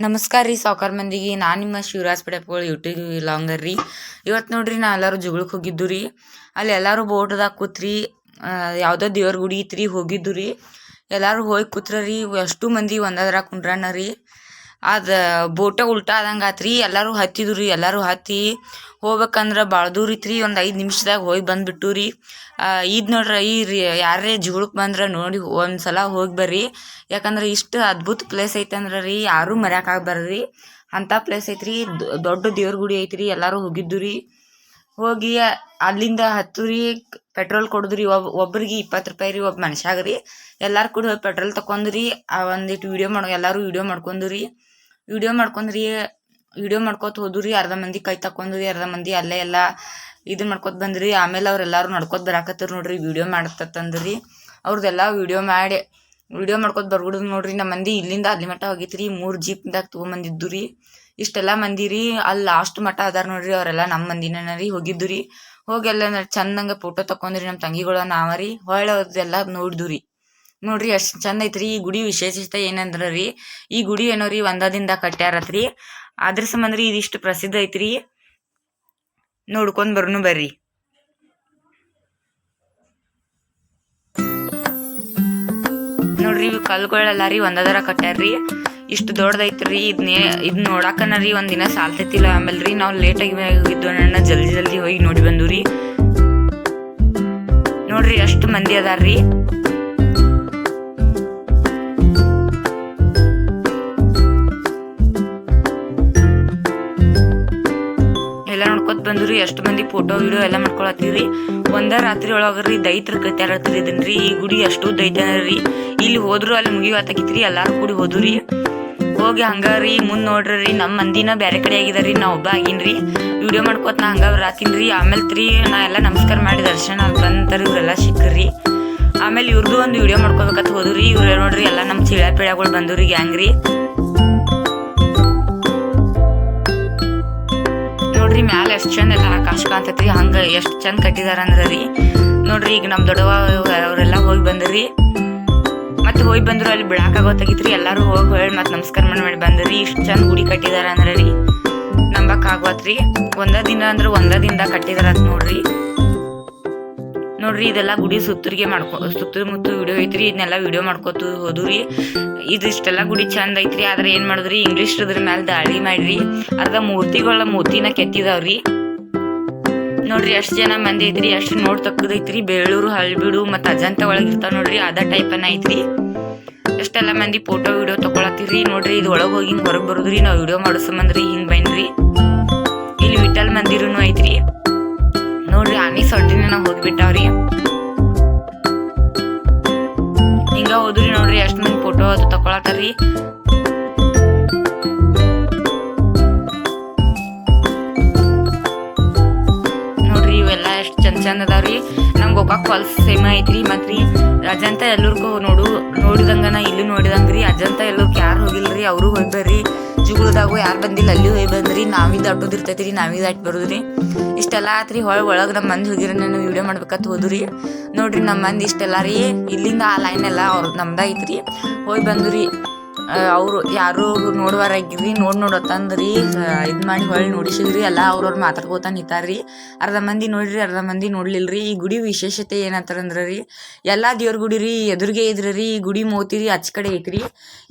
ನಮಸ್ಕಾರ ರೀ ಸಾಕರ್ ಮಂದಿಗೆ. ನಾನು ನಿಮ್ಮ ಶಿವರಾಜ್ ಪಡೆಪಗಳು ಯೂಟ್ಯೂಬ್ ಲಾಂಗರ್ ರೀ. ಇವತ್ತು ನೋಡ್ರಿ ನಾ ಎಲ್ಲರೂ ಜುಗಳಕ್ಕೆ ಹೋಗಿದ್ದು ರೀ. ಅಲ್ಲಿ ಎಲ್ಲರೂ ಬೋಟ್ದಾಗ ಕೂತ್ರಿ ಯಾವುದೋ ದೇವ್ರ ಗುಡಿ ಇತ್ತು ರೀ ಹೋಗಿದ್ದು ರೀ. ಎಲ್ಲರೂ ಹೋಗಿ ಕೂತ್ರ ರೀ ಅಷ್ಟು ಮಂದಿ ಒಂದದ್ರಾಗ ಕುಂಡ್ರಣ್ಣ ರೀ. ಅದು ಬೋಟ ಉಲ್ಟಾ ಆದಂಗೆ ಆತು ರೀ ಎಲ್ಲರೂ ಹತ್ತಿದ್ರು ರೀ ಎಲ್ಲರೂ ಹತ್ತಿ ಹೋಗ್ಬೇಕಂದ್ರೆ ಭಾಳ ದೂರ ಇತ್ತು ರೀ ಒಂದು ಐದು ನಿಮಿಷದಾಗ ಹೋಗಿ ಬಂದ್ಬಿಟ್ಟು ರೀ ಇದು ನೋಡ್ರಿ, ಈ ಯಾರೇ ಜುಗಳಕ್ಕೆ ಬಂದ್ರೆ ನೋಡಿ ಒಂದು ಸಲ ಹೋಗಿ ಬರ್ರಿ. ಯಾಕಂದ್ರೆ ಇಷ್ಟು ಅದ್ಭುತ ಪ್ಲೇಸ್ ಐತೆ ರೀ, ಯಾರು ಮರ್ಯಾಕಾಗ್ಬಾರ್ದು ಬರ್ರಿ ಅಂಥ ಪ್ಲೇಸ್ ಐತ್ರಿ. ದೊಡ್ಡ ದೇವ್ರ ಗುಡಿ ಐತ್ರಿ. ರೀ ಎಲ್ಲರೂ ಹೋಗಿದ್ದು ರೀ ಹೋಗಿ ಅಲ್ಲಿಂದ ಹತ್ತು ರೀ ಪೆಟ್ರೋಲ್ ಕೊಡುದ್ರಿ. ಒಬ್, ಒಬ್ರಿಗೆ ಇಪ್ಪತ್ತು ರೂಪಾಯಿ ರೀ ಒಬ್ಬ ಮನುಷ್ಯಾಗ ರೀ. ಎಲ್ಲರೂ ಕೂಡ ಹೋಗಿ ಪೆಟ್ರೋಲ್ ತಕೊಂಡ್ರಿ ಒಂದಿಟ್ಟು ವಿಡಿಯೋ ಮಾಡೋ, ಎಲ್ಲರೂ ವಿಡಿಯೋ ಮಾಡ್ಕೊಂಡು ರೀ ವಿಡಿಯೋ ಮಾಡ್ಕೊಂಡ್ರಿ, ವಿಡಿಯೋ ಮಾಡ್ಕೊತ ಹೋದ್ರಿ, ಅರ್ಧ ಮಂದಿ ಕೈ ತಕೊಂಡ್ರಿ ಅರ್ಧ ಮಂದಿ ಅಲ್ಲೇ ಎಲ್ಲ ಇದು ಮಾಡ್ಕೊತ ಬಂದ್ರಿ. ಆಮೇಲೆ ಅವ್ರೆಲ್ಲಾರು ನಡ್ಕೊತ ಬರಾಕತ್ತರ ನೋಡ್ರಿ, ವಿಡಿಯೋ ಮಾಡತ್ತಂದ್ರಿ. ಅವ್ರದ್ದೆಲ್ಲ ವಿಡಿಯೋ ಮಾಡಿ, ವಿಡಿಯೋ ಮಾಡ್ಕೊತ ಬರ್ಬಿಡುದು ನೋಡ್ರಿ. ನಮ್ಮ ಮಂದಿ ಇಲ್ಲಿಂದ ಅಲ್ಲಿ ಮಟ್ಟ ಹೋಗಿತ್ರಿ, ಮೂರು ಜೀಪ್ದಾಗ ತಗೊಂಬಂದಿದ್ದು ರೀ ಇಷ್ಟೆಲ್ಲ ಮಂದಿರಿ ಅಲ್ಲಿ ಲಾಸ್ಟ್ ಮಟ್ಟ ಅದಾರ ನೋಡ್ರಿ. ಅವರೆಲ್ಲ ನಮ್ಮ ಮಂದಿನ ರೀ ಹೋಗಿದ್ದು ರೀ ಹೋಗಿ ಎಲ್ಲ ಚಂದಂಗೆ ಫೋಟೋ ತಕೊಂಡ್ರಿ ನಮ್ಮ ತಂಗಿಗಳು ನಾವ ರೀ. ಹೊಳ್ಳಿ ಅವ್ರದ್ದೆಲ್ಲ ನೋಡಿದ್ವು ರೀ ನೋಡ್ರಿ ಅಷ್ಟ್ ಚಂದ ಐತ್ರಿ. ಈ ಗುಡಿ ವಿಶೇಷತೆ ಏನಂದ್ರ ರೀ, ಈ ಗುಡಿ ಏನೋ ರೀ ಒಂದ ದಿನದಾಗ ಕಟ್ಟ್ಯಾರತ್ರಿ ಅದ್ರ ಸಂಬಂಧ ರೀ ಇದಿಷ್ಟು ಪ್ರಸಿದ್ಧ ಐತ್ರಿ. ನೋಡ್ಕೊಂಡ್ ಬರ್ನು ಬರ್ರಿ. ನೋಡ್ರಿ ಕಲ್ಗಳೆಲ್ಲ ರೀ ಒಂದದರ ಕಟ್ಟ್ಯಾರ್ರಿ ಇಷ್ಟು ದೊಡ್ಡದೈತ್ರಿ. ಇದನ್ನೇ ಇದ್ ನೋಡಾಕನ ರೀ ಒಂದ್ ದಿನ ಸಾಲ್ತೈತಿಲ್ಲ. ಆಮೇಲೆ ರೀ ನಾವು ಲೇಟಾಗಿ ಹೋಗಿದ್ದು ನನ್ನ ಜಲ್ದಿ ಜಲ್ದಿ ಹೋಗಿ ನೋಡಿ ಬಂದು ರೀ ನೋಡ್ರಿ ಅಷ್ಟು ಮಂದಿ ಅದಾರ್ರಿ. ಬಂದ್ರಿ ಎಷ್ಟು ಮಂದಿ ಫೋಟೋ ವಿಡಿಯೋ ಎಲ್ಲ ಮಾಡ್ಕೊಳತ್ತೀವ್ರಿ. ಒಂದ ರಾತ್ರಿ ಒಳಗ್ರಿ ದೈತ್ರ ಕತ್ಯಾರತ್ರಿ ಇದನ್ರಿ ಈ ಗುಡಿ ಅಷ್ಟು ದೈತನರಿ ಇಲ್ಲಿ ಹೋದ್ರು, ಅಲ್ಲಿ ಮುಗಿಯತ್ತಾಗಿತ್ರಿ ಎಲ್ಲಾರು ಕೂಡಿ ಹೋದ್ರಿ. ಹೋಗಿ ಹಂಗಾರಿ, ಮುಂದ್ ನೋಡ್ರಿ ನಮ್ಮ ಮಂದಿನ ಬೇರೆ ಕಡೆ ಆಗಿದಾರಿ ನಾ ಒಬ್ಬ ಆಗಿನ್ರಿ. ವಿಡಿಯೋ ಮಾಡ್ಕೊತ ನಾ ಹಂಗ ರಾತಿನ್ರಿ ಆಮೇಲೆ ತ್ರೀ, ನಾ ಎಲ್ಲ ನಮಸ್ಕಾರ ಮಾಡಿ ದರ್ಶನ ಬಂತಾರ ಇವರೆಲ್ಲ ಸಿಕ್ಕರಿ ಆಮೇಲೆ ಇವ್ರದ್ದು ಒಂದು ವಿಡಿಯೋ ಮಾಡ್ಕೋಬೇಕಂತ ಹೋದ್ರಿ. ಇವ್ರು ನೋಡ್ರಿ, ಎಲ್ಲ ನಮ್ಮ ಚಿಳ ಪಿಳ್ಯಾಗಳು ಬಂದವ್ರಿ ಗ್ಯಾಂಗ್ರಿ. ನೋಡ್ರಿ ಮ್ಯಾಲೆ ಎಷ್ಟು ಚಂದ ಎಲ್ಲ ಆಕಾಶ ಕಾಣ್ತೈತ್ರಿ ಹಂಗ ಎಷ್ಟು ಚಂದ ಕಟ್ಟಿದಾರ ಅಂದ್ರ ರೀ. ನೋಡ್ರಿ ಈಗ ನಮ್ ದೊಡ್ಡವ ಅವರೆಲ್ಲ ಹೋಗಿ ಬಂದ್ರಿ. ಮತ್ತೆ ಹೋಗಿ ಬಂದ್ರು ಅಲ್ಲಿ ಬಿಡಾಕಾಗೋತಾಗಿತ್ರಿ ಎಲ್ಲಾರು ಹೋಗಿ ಹೇಳಿ ಮತ್ತೆ ನಮಸ್ಕಾರ ಮಾಡಿ ಬಂದ್ರಿ. ಇಷ್ಟು ಚಂದ ಗುಡಿ ಕಟ್ಟಿದಾರ ಅಂದ್ರ ರೀ. ನಂಬಕ್ ಆಗೋತ್ರಿ ಒಂದ ದಿನ ಅಂದ್ರ ಒಂದ ದಿನದಾಗ ಕಟ್ಟಿದಾರ ನೋಡ್ರಿ. ನೋಡ್ರಿ, ಇದೆಲ್ಲ ಗುಡಿ ಸುತ್ತರಿಗೆ ಮಾಡ್ಕೊ ಸುತ್ತಮುತ್ತ ವಿಡಿಯೋ ಐತ್ರಿ, ಇದನ್ನೆಲ್ಲ ವಿಡಿಯೋ ಮಾಡ್ಕೋತ ಹೋದ್ರಿ ಇದಿಷ್ಟೆಲ್ಲ ಗುಡಿ ಚಂದ ಐತ್ರಿ, ಆದ್ರೆ ಏನ್ ಮಾಡಿದ್ರಿ ಇಂಗ್ಲಿಷ್ ಇದ್ರ ಮೇಲೆ ದಾಳಿ ಮಾಡ್ರಿ. ಅರ್ಧ ಮೂರ್ತಿಗಳ ಮೂರ್ತಿನ ಕೆತ್ತಿದಾವ್ರಿ. ನೋಡ್ರಿ ಎಷ್ಟ್ ಜನ ಮಂದಿ ಐತ್ರಿ ಎಷ್ಟ್ ನೋಡ್ ತಕ್ಕದೈತ್ರಿ ಬೇಳೂರು, ಹಳ್ಬಿಡು ಮತ್ತ ಅಜಂತ ಒಳಗಿರ್ತಾವ ನೋಡ್ರಿ, ಅದ ಟೈಪನ ಐತ್ರಿ. ಎಷ್ಟೆಲ್ಲ ಮಂದಿ ಫೋಟೋ ವಿಡಿಯೋ ತಗೊಳತ್ತೀರಿ. ನೋಡ್ರಿ, ಇದು ಒಳಗೆ ಹೋಗಿ ಹೊರಗ್ ಬರುದ್ರಿ, ನಾವ್ ವಿಡಿಯೋ ಮಾಡೋ ಸಂಬಂಧ್ರಿ ಹಿಂಗ್ ಬೈನ್ರಿ. ಇಲ್ಲಿ ವಿಠಲ್ ಮಂದಿರನು ಐತ್ರಿ. ಆನಿ ಹೋಗ್ಬಿಟ್ಟವ್ರಿ. ಹಿಂಗ ಹೋದ್ರಿ ನೋಡ್ರಿ ಎಷ್ಟ್ ಮಂದಿ ಫೋಟೋ ಅದು ತಕೊಳತಾರ್ರಿ ಫಾಲ್ಸ್ ಸೇಮ ಐತ್ರಿ ರೀ ಅಜಂತ ಎಲ್ಲರಿಗೂ ನೋಡು, ನೋಡಿದಂಗನ ಇಲ್ಲಿ ನೋಡಿದಂಗ್ರಿ, ಅಜಂತ ಎಲ್ಲರಿಗೂ ಯಾರು ಹೋಗಿಲ್ಲರಿ ಅವರು ಹೋಗಿ ಬರ್ರಿ ಜುಗುಳದಾಗು ಯಾರು ಬಂದಿಲ್ಲ, ಅಲ್ಲಿ ಹೋಗಿ ಬಂದ್ರಿ, ನಾವಿದ್ ಅಡ್ಡೋದಿರ್ತೈತಿ ರೀ ನಾವಿದ್ ಅಟ್ ಬರೋದ್ರಿ. ಇಷ್ಟೆಲ್ಲ ಆತ್ರಿ ಹೊಳ ಒಳಗೆ ನಮ್ಮ ಮಂದಿ ಹೋಗಿರ, ನಾನು ವಿಡಿಯೋ ಮಾಡ್ಬೇಕಂತ ಹೋದ್ರಿ. ನೋಡ್ರಿ ನಮ್ಮ ಮಂದಿ ಇಷ್ಟೆಲ್ಲ ರೀ, ಇಲ್ಲಿಂದ ಆ ಲೈನ್ ಎಲ್ಲ ಅವ್ರ ನಮ್ದಾಗಿತ್ತು ಐತ್ರಿ. ಹೋಗಿ ಬಂದ್ರಿ. ಅವರು ಯಾರು ನೋಡುವಾರಾಗಿರ್ರಿ ನೋಡ್ ನೋಡತ್ತಂದ್ರಿ ಇದ್ ಮಾಡಿ ಹೊಳ್ಳಿ ನೋಡಿಸಿದ್ರಿ, ಎಲ್ಲ ಅವ್ರವ್ರು ಮಾತಾಡ್ಕೋತ ನಿಂತಾರ್ರಿ. ಅರ್ಧ ಮಂದಿ ನೋಡ್ರಿ, ಅರ್ಧ ಮಂದಿ ನೋಡ್ಲಿಲ್ರಿ. ಈ ಗುಡಿ ವಿಶೇಷತೆ ಏನಂತಾರಂದ್ರ ರೀ ಎಲ್ಲಾ ದೇವ್ರ ಗುಡಿ ರೀ, ಎದುರಿಗೆ ಇದ್ರಿ ರೀ ಗುಡಿ ಮೂರ್ತಿ ರೀ, ಆಚ ಕಡೆ ಐತ್ರಿ.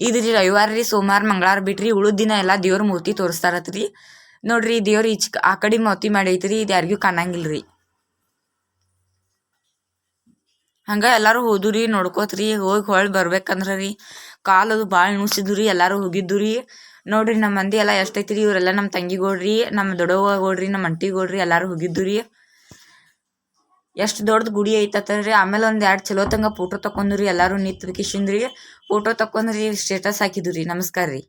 ಇದ್ರಿ ರವಿವಾರ ರೀ ಸೋಮವಾರ ಮಂಗಳವಾರ ಬಿಟ್ರಿ ಉಳಿದ ದಿನ ಎಲ್ಲಾ ದೇವ್ರ ಮೂರ್ತಿ ತೋರಿಸ್ತಾರತ್ರಿ. ನೋಡ್ರಿ, ದೇವ್ರ ಈಚ್ ಆ ಕಡೆ ಮೂರ್ತಿ ಮಾಡಿ ಐತ್ರಿ ಇದು ಯಾರಿಗೂ ಕಾಣಂಗಿಲ್ರಿ. ಹಂಗ ಎಲ್ಲಾರು ಹೋದುರಿ, ನೋಡ್ಕೋತ್ರಿ, ಹೋಗಿ ಹೊಳ್ ಬರ್ಬೇಕಂದ್ರ ರೀ ಕಾಲ್ ಅದು ಭಾಳ ನುಡ್ಸಿದ್ವು ರೀ ಎಲ್ಲಾರು ಹೋಗಿದ್ದು ರೀ ನೋಡ್ರಿ ನಮ್ಮ ಮಂದಿ ಎಲ್ಲ ರೀ ಇವರೆಲ್ಲ ನಮ್ಮ ತಂಗಿಗೋಡ್ರಿ ನಮ್ಮ ದೊಡ್ಡವ್ವಗೋಳ್ರಿ ನಮ್ಮ ಅಂಟಿಗೋಳ್ರಿ ಎಲ್ಲರೂ ಹೋಗಿದ್ದು ರೀ ಎಷ್ಟು ದೊಡ್ಡದು ಗುಡಿ ಐತತ್ರಿ ಆಮೇಲೆ ಒಂದು ಎರಡು ಚಲೋ ತಂಗ ಫೋಟೋ ತಕೊಂಡ್ರಿ ಎಲ್ಲರೂ ನಿಂತು ಕಿಶಿಂದ್ರಿ ಫೋಟೋ ತಕೊಂಡ್ರಿ ಸ್ಟೇಟಸ್ ಹಾಕಿದ್ರಿ ನಮಸ್ಕಾರ ರೀ